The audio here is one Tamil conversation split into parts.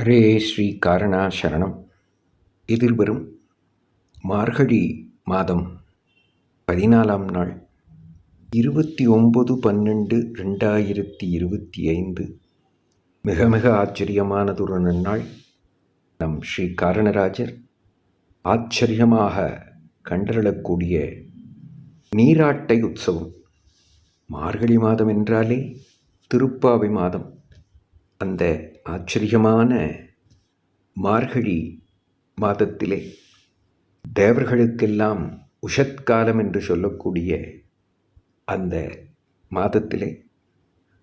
ஹரே ஸ்ரீ காரணா சரணம் இதில் வரும் மார்கழி மாதம் பதினாலாம் நாள் இருபத்தி ஒம்பது பன்னெண்டு ரெண்டாயிரத்தி இருபத்தி ஐந்து. மிக மிக ஆச்சரியமானதொரு நன்னாள். நம் ஸ்ரீ காரணராஜர் ஆச்சரியமாக கண்டறளக்கூடிய நீராட்டை உற்சவம். மார்கழி மாதம் என்றாலே திருப்பாவை மாதம். அந்த ஆச்சரியமான மார்கழி மாதத்திலே தேவர்களுக்கெல்லாம் உஷத்காலம் என்று சொல்லக்கூடிய அந்த மாதத்திலே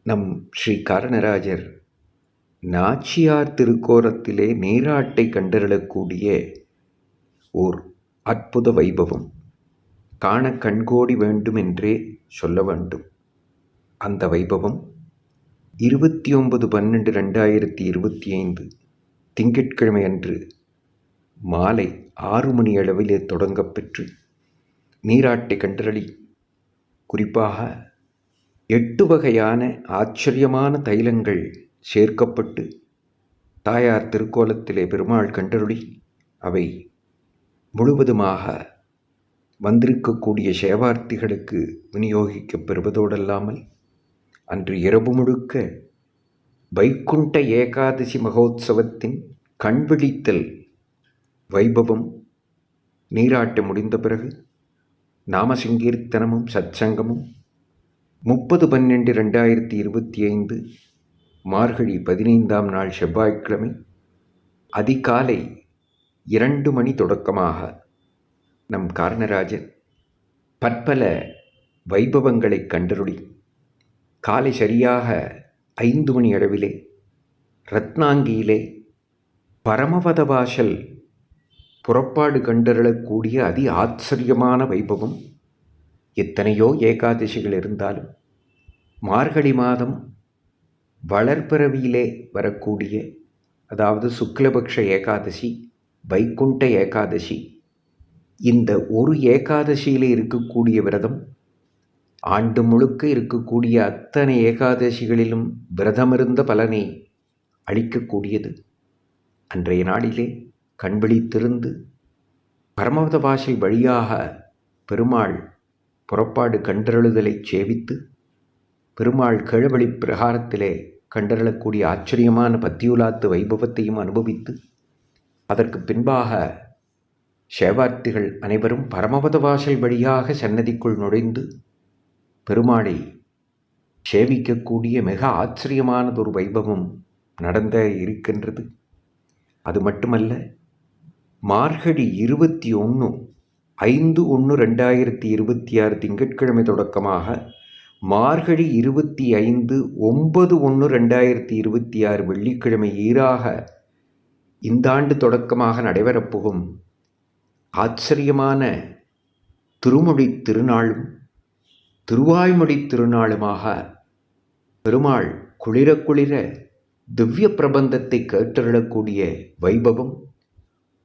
நம் ஸ்ரீ காரணராஜர் நாச்சியார் திருக்கோரத்திலே நீராட்டை கண்டறிடக்கூடிய ஓர் அற்புத வைபவம். காண கண்கோடி வேண்டும் என்றே சொல்ல வேண்டும். அந்த வைபவம் இருபத்தி ஒன்பது பன்னெண்டு ரெண்டாயிரத்தி இருபத்தி ஐந்து திங்கட்கிழமை அன்று மாலை ஆறு மணி அளவிலே தொடங்கப்பெற்று நீராட்டை கண்டறளி. குறிப்பாக எட்டு வகையான ஆச்சரியமான தைலங்கள் சேர்க்கப்பட்டு தாயார் திருக்கோலத்திலே பெருமாள் கண்டருளி அவை முழுவதுமாக வந்திருக்கக்கூடிய சேவார்த்திகளுக்கு விநியோகிக்கப்பெறுவதோடல்லாமல் அன்று இரவு முழுக்க வைகுண்ட ஏகாதசி மகோத்சவத்தின் கண்விழித்தல் வைபவம் நீராட்ட முடிந்த பிறகு நாமசங்கீர்த்தனமும் சச்சங்கமும் முப்பது பன்னெண்டு ரெண்டாயிரத்தி இருபத்தி ஐந்து மார்கழி பதினைந்தாம் நாள் செவ்வாய்க்கிழமை அதிகாலை இரண்டு மணி தொடக்கமாக நம் காரணராஜர் பற்பல வைபவங்களை கண்டருளி காலை சரியாக ஐந்து மணி அளவிலே ரத்னாங்கியிலே பரமவத வாசல் புறப்பாடு கண்டறிடக்கூடிய அதி ஆச்சரியமான வைபவம் எத்தனையோ ஏகாதசிகள் இருந்தாலும் மார்கழி மாதம் வளர்பிறவியிலே வரக்கூடிய அதாவது சுக்லபக்ஷ ஏகாதசி வைகுண்ட ஏகாதசி இந்த ஒரு ஏகாதசியில் இருக்கக்கூடிய விரதம் ஆண்டு முழுக்க இருக்கக்கூடிய அத்தனை ஏகாதசிகளிலும் விரதமிருந்த பலனை அளிக்கக்கூடியது. அன்றைய நாளிலே கண்விழித்திருந்து பரமவத பாஷை வழியாக பெருமாள் புறப்பாடு கண்டருளுதலை சேவித்து பெருமாள் கிழவழி பிரகாரத்திலே கண்டறளக்கூடிய ஆச்சரியமான பத்தியுலாத்து வைபவத்தையும் அனுபவித்து அதற்கு பின்பாக சேவார்த்திகள் அனைவரும் பரமபத வாசல் வழியாக சன்னதிக்குள் நுழைந்து பெருமாளை சேவிக்கக்கூடிய மிக ஆச்சரியமானதொரு வைபவம் நடந்த இருக்கின்றது. அது மட்டுமல்ல மார்கழி இருபத்தி ஒன்று ஐந்து ஒன்று ரெண்டாயிரத்தி இருபத்தி ஆறு திங்கட்கிழமை தொடக்கமாக மார்கழி இருபத்தி ஐந்து ஒன்பது ஒன்று ரெண்டாயிரத்தி இருபத்தி ஆறு வெள்ளிக்கிழமை ஈராக இந்த ஆண்டு தொடக்கமாக நடைபெறப்போகும் ஆச்சரியமான திருமொழி திருநாளும் திருவாய்மொழி திருநாளுமாக பெருமாள் குளிர குளிர திவ்ய பிரபந்தத்தை கேட்டருளக்கூடிய வைபவம்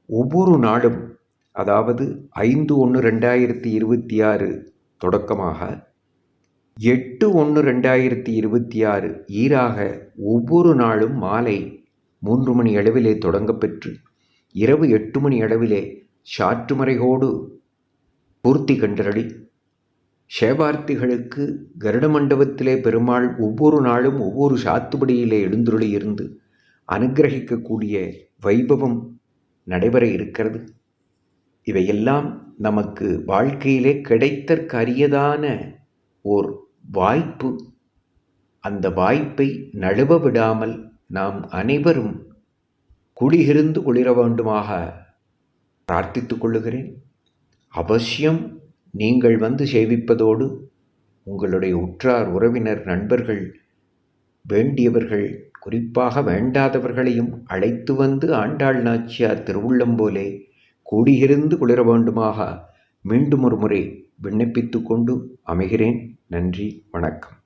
ஒவ்வொரு நாளும் அதாவது ஐந்து ஒன்று ரெண்டாயிரத்தி இருபத்தி ஆறு தொடக்கமாக எட்டு ஒன்று ரெண்டாயிரத்தி இருபத்தி ஆறு ஈராக ஒவ்வொரு நாளும் மாலை மூன்று மணி அளவிலே தொடங்கப்பெற்று இரவு எட்டு மணி அளவிலே சாற்றுமறைகோடு பூர்த்தி கண்டறளி சேவார்த்திகளுக்கு கருட மண்டபத்திலே பெருமாள் ஒவ்வொரு நாளும் ஒவ்வொரு சாத்துபடியிலே எழுந்துருளியிருந்து அனுகிரகிக்கக்கூடிய வைபவம் நடைபெற இருக்கிறது. இவையெல்லாம் நமக்கு வாழ்க்கையிலே கிடைத்தற்கரியதான ஓர் வாய்ப்பு. அந்த வாய்ப்பை நழுவ விடாமல் நாம் அனைவரும் குடியிருந்து குளிர வேண்டுமாக பிரார்த்தித்துக் கொள்ளுகிறேன். அவசியம் நீங்கள் வந்து சேவிப்பதோடு உங்களுடைய உற்றார் உறவினர் நண்பர்கள் வேண்டியவர்கள் குறிப்பாக வேண்டாதவர்களையும் அழைத்து வந்து ஆண்டாள் நாச்சியார் திருவுள்ளம் போலே கூடியிருந்து குளிர வேண்டுமாக மீண்டும் ஒரு முறை விண்ணப்பித்து கொண்டு அமைகிறேன். நன்றி வணக்கம்.